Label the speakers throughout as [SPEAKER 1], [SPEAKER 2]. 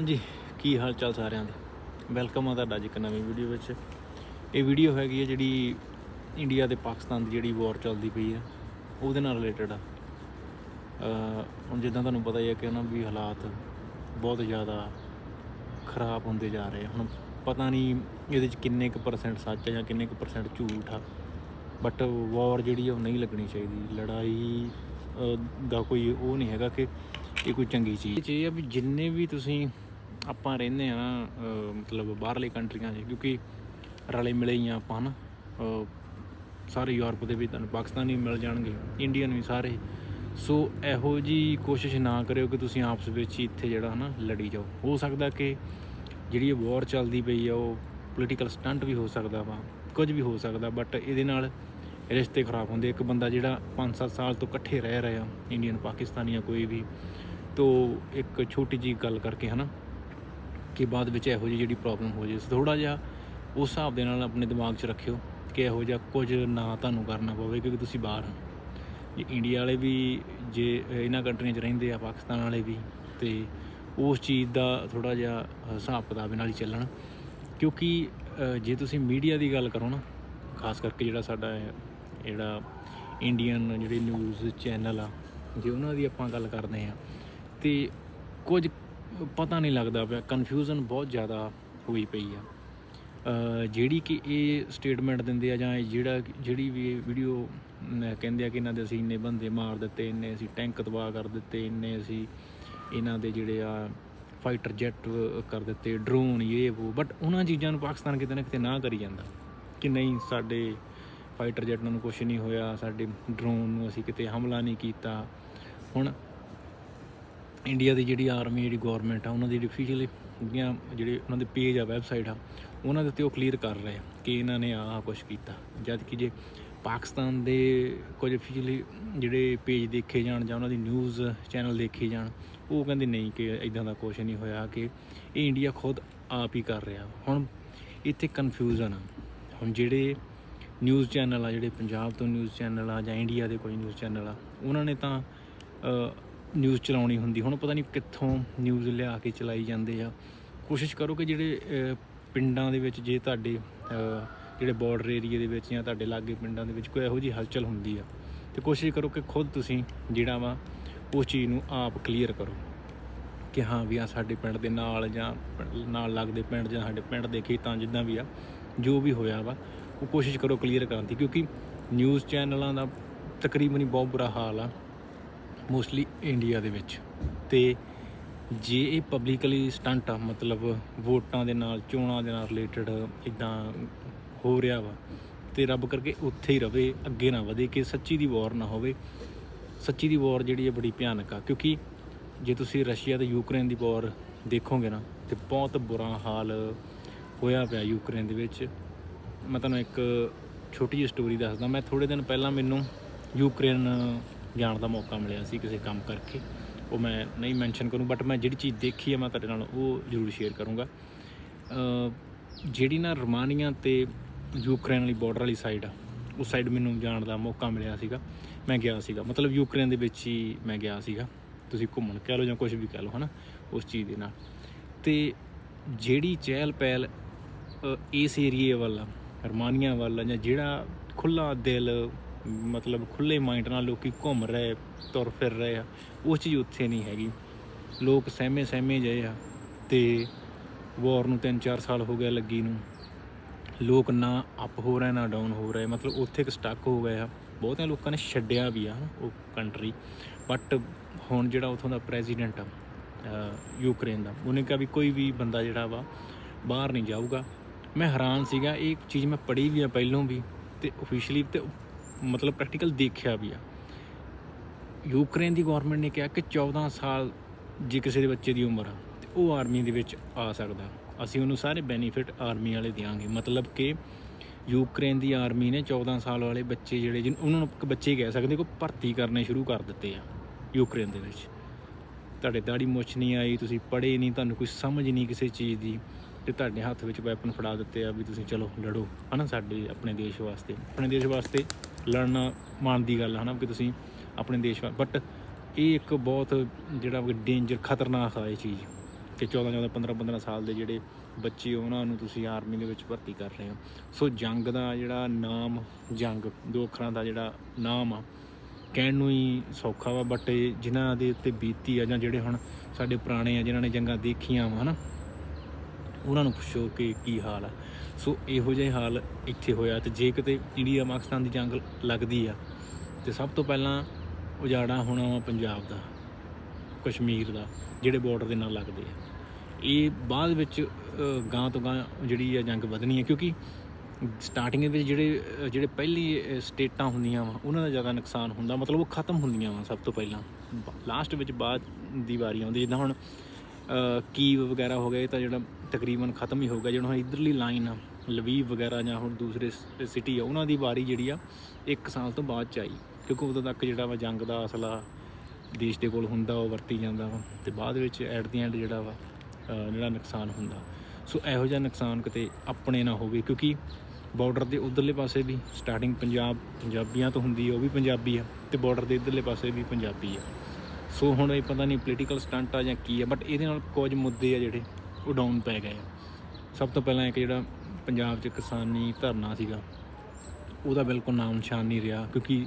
[SPEAKER 1] ਹਾਂਜੀ, ਕੀ ਹਾਲ ਚਾਲ ਸਾਰਿਆਂ ਦੇ? ਵੈਲਕਮ ਆ ਤੁਹਾਡਾ ਅੱਜ ਇੱਕ ਨਵੀਂ ਵੀਡੀਓ ਵਿੱਚ। ਇਹ ਵੀਡੀਓ ਹੈਗੀ ਹੈ ਜਿਹੜੀ ਇੰਡੀਆ ਤੇ ਪਾਕਿਸਤਾਨ ਦੀ ਜਿਹੜੀ ਵਾਰ ਚੱਲਦੀ ਪਈ ਆ, ਉਹਦੇ ਨਾਲ ਰਿਲੇਟਡ ਆ। ਹੁਣ ਜਿੱਦਾਂ ਤੁਹਾਨੂੰ ਪਤਾ ਹੀ ਹੈ ਕਿ ਉਹਨਾਂ ਵੀ ਹਾਲਾਤ ਬਹੁਤ ਜ਼ਿਆਦਾ ਖਰਾਬ ਹੁੰਦੇ ਜਾ ਰਹੇ ਆ। ਹੁਣ ਪਤਾ ਨਹੀਂ ਇਹਦੇ ਚ ਕਿੰਨੇ ਕੁ ਪਰਸੈਂਟ ਸੱਚ ਆ ਜਾਂ ਕਿੰਨੇ ਕੁ ਪਰਸੈਂਟ ਝੂਠ ਆ ਬਟ ਵਾਰ ਜਿਹੜੀ ਆ ਉਹ ਨਹੀਂ ਲੱਗਣੀ ਚਾਹੀਦੀ। ਲੜਾਈ ਦਾ ਕੋਈ ਉਹ ਨਹੀਂ ਹੈਗਾ ਕਿ ਇਹ ਕੋਈ ਚੰਗੀ ਚੀਜ਼। ਇਹ ਆ ਵੀ ਜਿੰਨੇ ਵੀ ਤੁਸੀਂ ਆਪਾਂ ਰਹਿੰਦੇ ਆ ਨਾ ਮਤਲਬ ਬਾਹਰਲੇ ਕੰਟਰੀਆਂ 'ਚ, ਕਿਉਂਕਿ ਰਲੇ ਮਿਲੇ ਹੀ ਆ ਆਪਾਂ ਨਾ ਸਾਰੇ ਯੂਰਪ ਦੇ ਵੀ ਤੁਹਾਨੂੰ ਪਾਕਿਸਤਾਨੀ ਮਿਲ ਜਾਣਗੇ, ਇੰਡੀਅਨ ਵੀ ਸਾਰੇ। ਸੋ ਇਹੋ ਜੀ ਕੋਸ਼ਿਸ਼ ਨਾ ਕਰਿਓ ਕਿ ਤੁਸੀਂ ਆਪਸ ਵਿੱਚ ਹੀ ਇੱਥੇ ਜਿਹੜਾ ਹਨਾ, ਲੜੀ ਜਾਓ। ਹੋ ਸਕਦਾ ਕਿ ਜਿਹੜੀ ਇਹ ਵਾਰ ਚੱਲਦੀ ਪਈ ਆ, ਉਹ ਪੋਲੀਟੀਕਲ ਸਟੰਟ ਵੀ ਹੋ ਸਕਦਾ ਵਾ, ਕੁਝ ਵੀ ਹੋ ਸਕਦਾ ਬਟ ਇਹਦੇ ਨਾਲ ਰਿਸ਼ਤੇ ਖਰਾਬ ਹੁੰਦੇ। ਇੱਕ ਬੰਦਾ ਜਿਹੜਾ 5-7 ਸਾਲ ਤੋਂ ਇਕੱਠੇ ਰਹਿ ਰਿਹਾ, ਇੰਡੀਅਨ ਪਾਕਿਸਤਾਨੀ ਜਾਂ ਕੋਈ ਵੀ, ਤੋ ਇੱਕ ਛੋਟੀ ਜੀ ਗੱਲ ਕਰਕੇ ਹਨਾ ਕਿ ਬਾਅਦ ਵਿੱਚ ਇਹੋ ਜਿਹੀ ਜਿਹੜੀ ਪ੍ਰੋਬਲਮ ਹੋ ਜੇ ਥੋੜਾ ਜਿਹਾ ਉਸ ਹਿਸਾਬ ਦੇ ਨਾਲ ਆਪਣੇ ਦਿਮਾਗ 'ਚ ਰੱਖਿਓ ਕਿ ਇਹੋ ਜਿਹਾ ਕੁਝ ਨਾ ਤੁਹਾਨੂੰ ਕਰਨਾ ਪਵੇ ਕਿਉਂਕਿ ਤੁਸੀਂ ਬਾਹਰ ਹੋ। ਜੇ ਇੰਡੀਆ ਵਾਲੇ ਵੀ, ਜੇ ਇਹਨਾਂ ਕੰਟਰੀਆਂ 'ਚ ਰਹਿੰਦੇ ਆ, ਪਾਕਿਸਤਾਨ ਵਾਲੇ ਵੀ, ਤੇ ਉਸ ਚੀਜ਼ ਦਾ ਥੋੜਾ ਜਿਹਾ ਹਿਸਾਬ ਕਿਤਾਬ ਨਾਲ ਹੀ ਚੱਲਣ। ਕਿਉਂਕਿ ਜੇ ਤੁਸੀਂ ਮੀਡੀਆ ਦੀ ਗੱਲ ਕਰੋ ਨਾ, ਖਾਸ ਕਰਕੇ ਜਿਹੜਾ ਸਾਡਾ ਜਿਹੜਾ ਇੰਡੀਅਨ ਜਿਹੜੇ ਨਿਊਜ਼ ਚੈਨਲ ਆ, ਜੇ ਉਹਨਾਂ ਦੀ ਆਪਾਂ ਗੱਲ ਕਰਦੇ ਆ ਤੇ ਕੁਝ ਪਤਾ ਨਹੀਂ ਲੱਗਦਾ ਪਿਆ ਕਨਫਿਊਜ਼ਨ ਬਹੁਤ ਜ਼ਿਆਦਾ ਹੋਈ ਪਈ ਆ। ਜਿਹੜੀ ਕਿ ਇਹ ਸਟੇਟਮੈਂਟ ਦਿੰਦੇ ਆ ਜਾਂ ਇਹ ਜਿਹੜਾ ਜਿਹੜੀ ਵੀ ਇਹ ਵੀਡੀਓ ਕਹਿੰਦੇ ਆ ਕਿ ਇਹਨਾਂ ਦੇ ਅਸੀਂ ਇੰਨੇ ਬੰਦੇ ਮਾਰ ਦਿੱਤੇ, ਇੰਨੇ ਅਸੀਂ ਟੈਂਕ ਤਬਾਹ ਕਰ ਦਿੱਤੇ, ਇੰਨੇ ਅਸੀਂ ਇਹਨਾਂ ਦੇ ਜਿਹੜੇ ਆ ਫਾਈਟਰ ਜੈਟ ਕਰ ਦਿੱਤੇ ਡਰੋਨ ਇਹ ਉਹ ਬਟ ਉਹਨਾਂ ਚੀਜ਼ਾਂ ਨੂੰ ਪਾਕਿਸਤਾਨ ਕਿਤੇ ਨਾ ਕਿਤੇ ਨਾ ਕਰੀ ਜਾਂਦਾ ਕਿ ਨਹੀਂ, ਸਾਡੇ ਫਾਈਟਰ ਜੈਟ ਨੂੰ ਕੁਝ ਨਹੀਂ ਹੋਇਆ, ਸਾਡੇ ਡਰੋਨ ਨੂੰ ਅਸੀਂ ਕਿਤੇ ਹਮਲਾ ਨਹੀਂ ਕੀਤਾ। ਹੁਣ ਇੰਡੀਆ ਦੀ ਜਿਹੜੀ ਆਰਮੀ, ਜਿਹੜੀ ਗਵਰਨਮੈਂਟ ਆ, ਉਹਨਾਂ ਦੀ ਅਫੀਸ਼ੀਅਲੀ ਜਿਹੜੀਆਂ ਜਿਹੜੇ ਉਹਨਾਂ ਦੇ ਪੇਜ ਆ ਵੈਬਸਾਈਟ ਆ, ਉਹਨਾਂ ਦੇ ਉੱਤੇ ਉਹ ਕਲੀਅਰ ਕਰ ਰਹੇ ਆ ਕਿ ਇਹਨਾਂ ਨੇ ਆਹ ਕੁਝ ਕੀਤਾ। ਜਦ ਕਿ ਜੇ ਪਾਕਿਸਤਾਨ ਦੇ ਕੁਝ ਅਫੀਸ਼ੀਅਲੀ ਜਿਹੜੇ ਪੇਜ ਦੇਖੇ ਜਾਣ ਜਾਂ ਉਹਨਾਂ ਦੀ ਨਿਊਜ਼ ਚੈਨਲ ਦੇਖੇ ਜਾਣ, ਉਹ ਕਹਿੰਦੇ ਨਹੀਂ ਕਿ ਇਦਾਂ ਦਾ ਕੁਝ ਨਹੀਂ ਹੋਇਆ ਕਿ ਇਹ ਇੰਡੀਆ ਖੁਦ ਆਪ ਹੀ ਕਰ ਰਿਹਾ। ਹੁਣ ਇੱਥੇ ਕਨਫਿਊਜ਼ਨ ਆ। ਹੁਣ ਜਿਹੜੇ ਨਿਊਜ਼ ਚੈਨਲ ਆ, ਜਿਹੜੇ ਪੰਜਾਬ ਤੋਂ ਨਿਊਜ਼ ਚੈਨਲ ਆ ਜਾਂ ਇੰਡੀਆ ਦੇ ਕੋਈ ਨਿਊਜ਼ ਚੈਨਲ ਆ, ਉਹਨਾਂ ਨੇ ਤਾਂ ਨਿਊਜ਼ ਚਲਾਉਣੀ ਹੁੰਦੀ, ਹੁਣ ਪਤਾ ਨਹੀਂ ਕਿੱਥੋਂ ਨਿਊਜ਼ ਲਿਆ ਕੇ ਚਲਾਈ ਜਾਂਦੇ ਆ। ਕੋਸ਼ਿਸ਼ ਕਰੋ ਕਿ ਜਿਹੜੇ ਪਿੰਡਾਂ ਦੇ ਵਿੱਚ ਜੇ ਤੁਹਾਡੇ ਜਿਹੜੇ ਬਾਰਡਰ ਏਰੀਆ ਦੇ ਵਿੱਚ ਜਾਂ ਤੁਹਾਡੇ ਲਾਗੇ ਪਿੰਡਾਂ ਦੇ ਵਿੱਚ ਕੋਈ ਇਹੋ ਜਿਹੀ ਹਲਚਲ ਹੁੰਦੀ ਆ, ਤੇ ਕੋਸ਼ਿਸ਼ ਕਰੋ ਕਿ ਖੁਦ ਤੁਸੀਂ ਜਿਹੜਾ ਵਾ, ਉਸ ਚੀਜ਼ ਨੂੰ ਆਪ ਕਲੀਅਰ ਕਰੋ ਕਿ ਹਾਂ ਵੀ ਆ ਸਾਡੇ ਪਿੰਡ ਦੇ ਨਾਲ ਜਾਂ ਪਿੰਡ ਨਾਲ ਲੱਗਦੇ ਪਿੰਡ ਜਾਂ ਸਾਡੇ ਪਿੰਡ ਦੇ ਖੇਤਾਂ ਜਿੱਦਾਂ ਵੀ ਆ, ਜੋ ਵੀ ਹੋਇਆ ਵਾ, ਉਹ ਕੋਸ਼ਿਸ਼ ਕਰੋ ਕਲੀਅਰ ਕਰਨ ਦੀ, ਕਿਉਂਕਿ ਨਿਊਜ਼ ਚੈਨਲਾਂ ਦਾ ਤਕਰੀਬਨ ਹੀ ਬਹੁਤ ਬੁਰਾ ਹਾਲ ਆ। ਮੋਸਟਲੀ ਇੰਡੀਆ ਦੇ ਵਿੱਚ। ਤੇ ਜੇ ਇਹ ਪਬਲਿਕਲੀ ਸਟੰਟ ਆ, ਮਤਲਬ ਵੋਟਾਂ ਦੇ ਨਾਲ, ਚੋਣਾਂ ਦੇ ਨਾਲ ਰਿਲੇਟਡ ਇਦਾਂ ਹੋ ਰਿਹਾ ਵਾ, ਤੇ ਰੱਬ ਕਰਕੇ ਉੱਥੇ ਹੀ ਰਵੇ, ਅੱਗੇ ਨਾ ਵਧੇ, ਕਿ ਸੱਚੀ ਦੀ ਵਾਰ ਨਾ ਹੋਵੇ। ਸੱਚੀ ਦੀ ਵਾਰ ਜਿਹੜੀ ਹੈ ਬੜੀ ਭਿਆਨਕ ਆ, ਕਿਉਂਕਿ ਜੇ ਤੁਸੀਂ ਰਸ਼ੀਆ ਤੇ ਯੂਕਰੇਨ ਦੀ ਵਾਰ ਦੇਖੋਗੇ ਨਾ, ਤੇ ਬਹੁਤ ਬੁਰਾ ਹਾਲ ਹੋਇਆ ਪਿਆ ਯੂਕਰੇਨ ਦੇ ਵਿੱਚ। ਮੈਂ ਤੁਹਾਨੂੰ ਇੱਕ ਛੋਟੀ ਜਿਹੀ ਸਟੋਰੀ ਦੱਸਦਾ। ਮੈਂ ਥੋੜੇ ਦਿਨ ਪਹਿਲਾਂ ਮੈਨੂੰ ਯੂਕਰੇਨ ਜਾਣ ਦਾ ਮੌਕਾ ਮਿਲਿਆ ਸੀ ਕਿਸੇ ਕੰਮ ਕਰਕੇ। ਉਹ ਮੈਂ ਨਹੀਂ ਮੈਂਸ਼ਨ ਕਰੂੰ ਬਟ ਮੈਂ ਜਿਹੜੀ ਚੀਜ਼ ਦੇਖੀ ਹੈ ਮੈਂ ਤੁਹਾਡੇ ਨਾਲ ਉਹ ਜ਼ਰੂਰ ਸ਼ੇਅਰ ਕਰੂੰਗਾ। ਜਿਹੜੀ ਨਾ ਰੋਮਾਨੀਆ ਤੇ ਯੂਕਰੇਨ ਵਾਲੀ ਬਾਰਡਰ ਵਾਲੀ ਸਾਈਡ ਆ ਉਸ ਸਾਈਡ ਮੈਨੂੰ ਜਾਣ ਦਾ ਮੌਕਾ ਮਿਲਿਆ ਸੀਗਾ। ਮੈਂ ਗਿਆ ਸੀਗਾ। ਮਤਲਬ ਯੂਕਰੇਨ ਦੇ ਵਿੱਚ ਹੀ ਮੈਂ ਗਿਆ ਸੀਗਾ। ਤੁਸੀਂ ਘੁੰਮਣ ਕਹਿ ਲਓ ਜਾਂ ਕੁਝ ਵੀ ਕਹਿ ਲਓ ਹਨਾ ਉਸ ਚੀਜ਼ ਦੇ ਨਾਲ। ਤੇ ਜਿਹੜੀ ਚਹਿਲ ਪਹਿਲ ਇਸ ਏਰੀਏ ਵੱਲ ਆ, ਰੋਮਾਨੀਆ ਵੱਲ ਜਾਂ ਜਿਹੜਾ ਖੁੱਲਾ ਦਿਲ ਮਤਲਬ ਖੁੱਲੇ ਮਾਈਂਡ ਨਾਲ ਲੋਕੀ ਘੁੰਮ ਰਹੇ, ਤੁਰ ਫਿਰ ਰਹੇ ਆ। ਉਹ ਚੀਜ਼ ਉੱਥੇ ਨਹੀਂ ਹੈਗੀ। ਲੋਕ ਸਹਿਮੇ ਸਹਿਮੇ ਜਿਹੇ ਆ ਤੇ ਵਾਰ ਨੂੰ 3-4 ਸਾਲ ਹੋ ਗਿਆ ਲੱਗੀ ਨੂੰ। ਲੋਕ ਨਾ ਅਪ ਹੋ ਰਹੇ, ਨਾ ਡਾਊਨ ਹੋ ਰਹੇ। ਮਤਲਬ ਉੱਥੇ ਇੱਕ ਸਟਕ ਹੋ ਗਏ ਆ। ਬਹੁਤਿਆਂ ਲੋਕਾਂ ਨੇ ਛੱਡਿਆ ਵੀ ਆ ਉਹ ਕੰਟਰੀ ਬਟ ਹੁਣ ਜਿਹੜਾ ਉਥੋਂ ਦਾ ਪ੍ਰੈਜ਼ੀਡੈਂਟ ਆ ਯੂਕਰੇਨ ਦਾ, ਉਹਨੇ ਕਿਹਾ ਵੀ ਕੋਈ ਵੀ ਬੰਦਾ ਜਿਹੜਾ ਵਾ ਬਾਹਰ ਨਹੀਂ ਜਾਊਗਾ। ਮੈਂ ਹੈਰਾਨ ਸੀਗਾ, ਇਹ ਚੀਜ਼ ਮੈਂ ਪੜ੍ਹੀ ਵੀ ਆ ਪਹਿਲੋਂ ਵੀ ਤੇ ਅਫੀਸ਼ੀਅਲੀ ਤੇ ਮਤਲਬ ਪ੍ਰੈਕਟੀਕਲ ਦੇਖਿਆ ਵੀ ਆ। ਯੂਕਰੇਨ ਦੀ ਗਵਰਨਮੈਂਟ ਨੇ ਕਿਹਾ ਕਿ 14 ਸਾਲ ਜੇ ਕਿਸੇ ਦੇ ਬੱਚੇ ਦੀ ਉਮਰ ਆ, ਤੇ ਉਹ ਆਰਮੀ ਦੇ ਵਿੱਚ ਆ ਸਕਦਾ। ਅਸੀਂ ਉਹਨੂੰ ਸਾਰੇ ਬੈਨੀਫਿਟ ਆਰਮੀ ਵਾਲੇ ਦਿਆਂਗੇ। ਮਤਲਬ ਕਿ ਯੂਕਰੇਨ ਦੀ ਆਰਮੀ ਨੇ 14 ਸਾਲ ਵਾਲੇ ਬੱਚੇ ਜਿਹੜੇ ਜਿਹਨ ਉਹਨਾਂ ਨੂੰ ਇੱਕ ਬੱਚੇ ਕਹਿ ਸਕਦੇ ਕੋ ਭਰਤੀ ਕਰਨੇ ਸ਼ੁਰੂ ਕਰ ਦਿੱਤੇ ਆ ਯੂਕਰੇਨ ਦੇ ਵਿੱਚ। ਤੁਹਾਡੇ ਦਾੜੀ ਮੁੱਛ ਨਹੀਂ ਆਈ, ਤੁਸੀਂ ਪੜ੍ਹੇ ਨਹੀਂ, ਤੁਹਾਨੂੰ ਕੋਈ ਸਮਝ ਨਹੀਂ ਕਿਸੇ ਚੀਜ਼ ਦੀ, ਤੇ ਤੁਹਾਡੇ ਹੱਥ ਵਿੱਚ ਵੈਪਨ ਫੜਾ ਦਿੱਤੇ ਆ ਵੀ ਤੁਸੀਂ ਚਲੋ ਲੜੋ। ਹਨਾ ਸਾਡੇ ਆਪਣੇ ਦੇਸ਼ ਵਾਸਤੇ? ਆਪਣੇ ਦੇਸ਼ ਵਾਸਤੇ ਲੜਨਾ ਮਾਣ ਦੀ ਗੱਲ ਆ ਨਾ ਕਿ ਤੁਸੀਂ ਆਪਣੇ ਦੇਸ਼ ਵਾ ਬਟ ਇਹ ਇੱਕ ਬਹੁਤ ਜਿਹੜਾ ਡੇਂਜਰ ਖਤਰਨਾਕ ਆ ਇਹ ਚੀਜ਼ ਕਿ 14 14 15 15 ਸਾਲ ਦੇ ਜਿਹੜੇ ਬੱਚੇ ਉਹਨਾਂ ਨੂੰ ਤੁਸੀਂ ਆਰਮੀ ਦੇ ਵਿੱਚ ਭਰਤੀ ਕਰ ਰਹੇ ਹੋ। ਸੋ ਜੰਗ ਦਾ ਜਿਹੜਾ ਨਾਮ, ਜੰਗ, ਦੋ ਅੱਖਰਾਂ ਦਾ ਜਿਹੜਾ ਨਾਮ ਆ, ਕਹਿਣ ਨੂੰ ਹੀ ਸੌਖਾ ਵਾ ਬਟ ਇਹ ਜਿਨ੍ਹਾਂ ਦੇ ਉੱਤੇ ਬੀਤੀ ਆ ਜਾਂ ਜਿਹੜੇ ਹੁਣ ਸਾਡੇ ਪੁਰਾਣੇ ਆ, ਜਿਨ੍ਹਾਂ ਨੇ ਜੰਗਾਂ ਦੇਖੀਆਂ ਵਾ, ਹਨਾ ਉਹਨਾਂ ਨੂੰ ਪੁੱਛੋ ਕਿ ਕੀ ਹਾਲ ਆ। ਸੋ ਇਹੋ ਜਿਹਾ ਹਾਲ ਇੱਥੇ ਹੋਇਆ ਤੇ ਜੇ ਕਿਤੇ ਇੰਡੀਆ ਪਾਕਿਸਤਾਨ ਦੀ ਜੰਗ ਲੱਗਦੀ ਆ ਤੇ ਸਭ ਤੋਂ ਪਹਿਲਾਂ ਉਜਾੜਾ ਹੋਣਾ ਵਾ ਪੰਜਾਬ ਦਾ ਕਸ਼ਮੀਰ ਦਾ ਜਿਹੜੇ ਬਾਰਡਰ ਦੇ ਨਾਲ ਲੱਗਦੇ ਆ। ਇਹ ਬਾਅਦ ਵਿੱਚ ਅ, ਗਾਂ ਤੋਂ ਗਾਂ ਜਿਹੜੀ ਆ ਜੰਗ ਵਧਣੀ ਹੈ ਕਿਉਂਕਿ ਸਟਾਰਟਿੰਗ ਵਿੱਚ ਜਿਹੜੇ ਜਿਹੜੇ ਪਹਿਲੀ ਸਟੇਟਾਂ ਹੁੰਦੀਆਂ ਵਾ ਉਹਨਾਂ ਦਾ ਜ਼ਿਆਦਾ ਨੁਕਸਾਨ ਹੁੰਦਾ ਮਤਲਬ ਉਹ ਖਤਮ ਹੁੰਦੀਆਂ ਵਾ ਸਭ ਤੋਂ ਪਹਿਲਾਂ। ਲਾਸਟ ਵਿੱਚ ਬਾਅਦ ਦੀ ਵਾਰੀ ਆਉਂਦੀ ਜਿੱਦਾਂ ਹੁਣ ਕੀਵ ਵਗੈਰਾ ਹੋ ਗਏ ਤਾਂ ਜਿਹੜਾ ਤਕਰੀਬਨ ਖਤਮ ਹੀ ਹੋ ਗਿਆ, ਜਿਹੜਾ ਹੁਣ ਇਧਰਲੀ ਲਾਈਨ ਆ ਲਵੀਵ ਵਗੈਰਾ ਜਾਂ ਹੁਣ ਦੂਸਰੇ ਸਿਟੀ ਆ, ਉਹਨਾਂ ਦੀ ਵਾਰੀ ਜਿਹੜੀ ਆ, ਇੱਕ ਸਾਲ ਤੋਂ ਬਾਅਦ ਚ ਆਈ। ਕਿਉਂਕਿ ਉਦੋਂ ਤੱਕ ਜਿਹੜਾ ਵਾ ਜੰਗ ਦਾ ਅਸਲਾ ਦੇਸ਼ ਦੇ ਕੋਲ ਹੁੰਦਾ, ਉਹ ਵਰਤੀ ਜਾਂਦਾ ਵਾ, ਤੇ ਬਾਅਦ ਵਿੱਚ ਐਟ ਦੀ ਐਂਡ ਜਿਹੜਾ ਵਾ ਜਿਹੜਾ ਨੁਕਸਾਨ ਹੁੰਦਾ। ਸੋ ਇਹੋ ਜਿਹਾ ਨੁਕਸਾਨ ਕਿਤੇ ਆਪਣੇ ਨਾ ਹੋਵੇ, ਕਿਉਂਕਿ ਬਾਰਡਰ ਦੇ ਉਧਰਲੇ ਪਾਸੇ ਵੀ ਸਟਾਰਟਿੰਗ ਪੰਜਾਬ ਪੰਜਾਬੀਆਂ ਤੋਂ ਹੁੰਦੀ ਹੈ ਉਹ ਵੀ ਪੰਜਾਬੀ ਆ, ਤੇ ਬਾਰਡਰ ਦੇ ਇਧਰਲੇ ਪਾਸੇ ਵੀ ਪੰਜਾਬੀ ਆ। ਸੋ ਹੁਣ ਇਹ ਪਤਾ ਨਹੀਂ ਪੋਲੀਟੀਕਲ ਸਟੰਟ ਆ ਜਾਂ ਕੀ ਆ ਬਟ ਇਹਦੇ ਨਾਲ ਕੁਝ ਮੁੱਦੇ ਆ ਜਿਹੜੇ ਉਹ ਡਾਊਨ ਪੈ ਗਏ ਆ। ਸਭ ਤੋਂ ਪਹਿਲਾਂ ਇੱਕ ਜਿਹੜਾ ਪੰਜਾਬ 'ਚ ਕਿਸਾਨੀ ਧਰਨਾ ਸੀਗਾ, ਉਹਦਾ ਬਿਲਕੁਲ ਨਾਮ ਨਿਸ਼ਾਨ ਨਹੀਂ ਰਿਹਾ, ਕਿਉਂਕਿ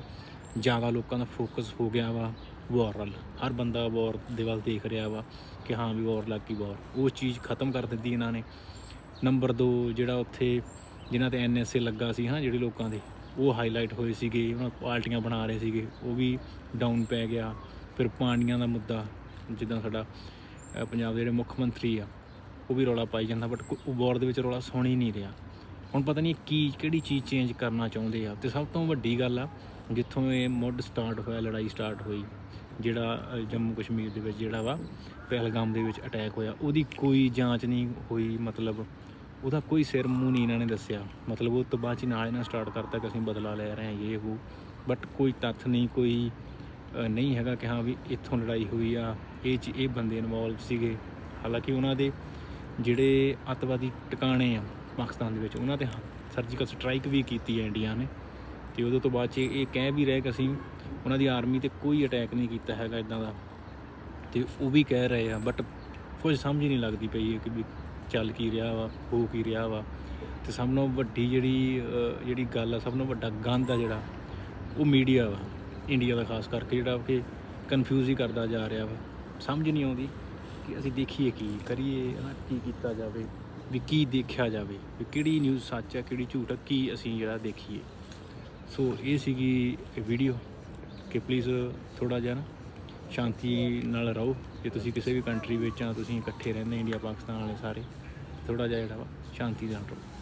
[SPEAKER 1] ਜ਼ਿਆਦਾ ਲੋਕਾਂ ਦਾ ਫੋਕਸ ਹੋ ਗਿਆ ਵਾ ਵਾਰ ਵੱਲ। ਹਰ ਬੰਦਾ ਵਾਰ ਦੇ ਵੱਲ ਦੇਖ ਰਿਹਾ ਵਾ ਕਿ ਹਾਂ ਵੀ ਵਾਰ ਲੱਗ ਗਈ ਵਾਰ ਉਹ ਚੀਜ਼ ਖਤਮ ਕਰ ਦਿੱਤੀ ਇਹਨਾਂ ਨੇ। ਨੰਬਰ 2 ਜਿਹੜਾ ਉੱਥੇ ਜਿਨ੍ਹਾਂ ਤੇ ਐਨਐਸਏ ਲੱਗਾ ਸੀ ਹਾਂ, ਜਿਹੜੇ ਲੋਕਾਂ ਦੇ, ਉਹ ਹਾਈਲਾਈਟ ਹੋਏ ਸੀਗੇ, ਉਹਨਾਂ ਪਾਰਟੀਆਂ ਬਣਾ ਰਹੇ ਸੀਗੇ, ਉਹ ਵੀ ਡਾਊਨ ਪੈ ਗਿਆ। ਫਿਰ ਪਾਣੀਆਂ ਦਾ ਮੁੱਦਾ, ਜਿੱਦਾਂ ਸਾਡਾ ਪੰਜਾਬ ਦੇ ਜਿਹੜੇ ਮੁੱਖ ਮੰਤਰੀ ਆ, ਉਹ ਵੀ ਰੌਲਾ ਪਾਈ ਜਾਂਦਾ ਬਟ ਉਹ ਵਾਰ ਦੇ ਵਿੱਚ ਰੌਲਾ ਸੁਣ ਹੀ ਨਹੀਂ ਰਿਹਾ। ਹੁਣ ਪਤਾ ਨਹੀਂ ਕੀ, ਕਿਹੜੀ ਚੀਜ਼ ਚੇਂਜ ਕਰਨਾ ਚਾਹੁੰਦੇ ਆ, ਤੇ ਸਭ ਤੋਂ ਵੱਡੀ ਗੱਲ ਆ, ਜਿੱਥੋਂ ਇਹ ਮੁੱਢ ਸਟਾਰਟ ਹੋਇਆ, ਲੜਾਈ ਸਟਾਰਟ ਹੋਈ, ਜਿਹੜਾ ਜੰਮੂ ਕਸ਼ਮੀਰ ਦੇ ਵਿੱਚ ਜਿਹੜਾ ਵਾ, ਪਹਿਲਗਾਮ ਦੇ ਵਿੱਚ ਅਟੈਕ ਹੋਇਆ, ਉਹਦੀ ਕੋਈ ਜਾਂਚ ਨਹੀਂ ਹੋਈ, ਮਤਲਬ ਉਹਦਾ ਕੋਈ ਸਿਰ ਮੂੰਹ ਨਹੀਂ ਇਹਨਾਂ ਨੇ ਦੱਸਿਆ। ਮਤਲਬ ਉਹ ਤੋਂ ਬਾਅਦ ਚ ਨਾਲ ਇਹਨਾਂ ਸਟਾਰਟ ਕਰਤਾ ਕਿ ਅਸੀਂ ਬਦਲਾ ਲੈ ਰਹੇ ਹਾਂ, ਇਹ, ਉਹ ਬਟ ਕੋਈ ਤੱਥ ਨਹੀਂ, ਕੋਈ ਨਹੀਂ ਹੈਗਾ ਕਿ ਹਾਂ ਵੀ ਇੱਥੋਂ ਲੜਾਈ ਹੋਈ ਆ, ਇਹ ਚ ਇਹ ਬੰਦੇ ਇਨਵੋਲਵ ਸੀਗੇ। ਹਾਲਾਂਕਿ ਉਹਨਾਂ ਦੇ ਜਿਹੜੇ ਅੱਤਵਾਦੀ ਟਿਕਾਣੇ ਆ ਪਾਕਿਸਤਾਨ ਦੇ ਵਿੱਚ, ਉਹਨਾਂ ਤੇ ਸਰਜੀਕਲ ਸਟ੍ਰਾਈਕ ਵੀ ਕੀਤੀ ਹੈ ਇੰਡੀਆ ਨੇ। ਤੇ ਉਹਦੇ ਤੋਂ ਬਾਅਦ ਚ ਇਹ ਕਹਿ ਵੀ ਰਹੇ ਕਿ ਅਸੀਂ ਉਹਨਾਂ ਦੀ ਆਰਮੀ ਤੇ ਕੋਈ ਅਟੈਕ ਨਹੀਂ ਕੀਤਾ ਹੈਗਾ ਇਦਾਂ ਦਾ। ਤੇ ਉਹ ਵੀ ਕਹਿ ਰਹੇ ਆ ਬਟ ਕੁਝ ਸਮਝ ਹੀ ਨਹੀਂ ਲੱਗਦੀ ਪਈ ਕਿ ਵੀ ਚੱਲ ਕੀ ਰਿਹਾ ਵਾ, ਹੋ ਕੀ ਰਿਹਾ ਵਾ। ਤੇ ਸਭ ਨਾਲੋਂ ਵੱਡੀ ਜਿਹੜੀ ਜਿਹੜੀ ਗੱਲ ਆ, ਸਭ ਨਾਲੋਂ ਵੱਡਾ ਗੰਦ ਆ ਜਿਹੜਾ, ਉਹ ਮੀਡੀਆ ਵਾ। ਇੰਡੀਆ ਦਾ ਖਾਸ ਕਰਕੇ ਜਿਹੜਾ ਕਿ ਕਨਫਿਊਜ਼ ਹੀ ਕਰਦਾ ਜਾ ਰਿਹਾ ਵਾ। ਸਮਝ ਨਹੀਂ ਆਉਂਦੀ ਕਿ ਅਸੀਂ ਦੇਖੀਏ ਕੀ ਕਰੀਏ, ਹਨਾ, ਕੀ ਕੀਤਾ ਜਾਵੇ, ਵੀ ਕੀ ਦੇਖਿਆ ਜਾਵੇ, ਵੀ ਕਿਹੜੀ ਨਿਊਜ਼ ਸੱਚ ਹੈ, ਕਿਹੜੀ ਝੂਠ ਹੈ, ਕੀ ਅਸੀਂ ਜਿਹੜਾ ਦੇਖੀਏ। ਸੋ ਇਹ ਸੀਗੀ ਵੀਡੀਓ ਕਿ ਪਲੀਜ਼ ਥੋੜਾ ਜਿਹਾ ਨਾ ਸ਼ਾਂਤੀ ਨਾਲ ਰਹੋ। ਜੇ ਤੁਸੀਂ ਕਿਸੇ ਵੀ ਕੰਟਰੀ ਵਿੱਚ ਆ ਤੁਸੀਂ ਇਕੱਠੇ ਰਹਿੰਦੇ ਇੰਡੀਆ ਪਾਕਿਸਤਾਨ ਵਾਲੇ ਸਾਰੇ ਥੋੜਾ ਜਿਹਾ ਜਿਹੜਾ ਵਾ, ਸ਼ਾਂਤੀ ਨਾਲ ਰਹੋ।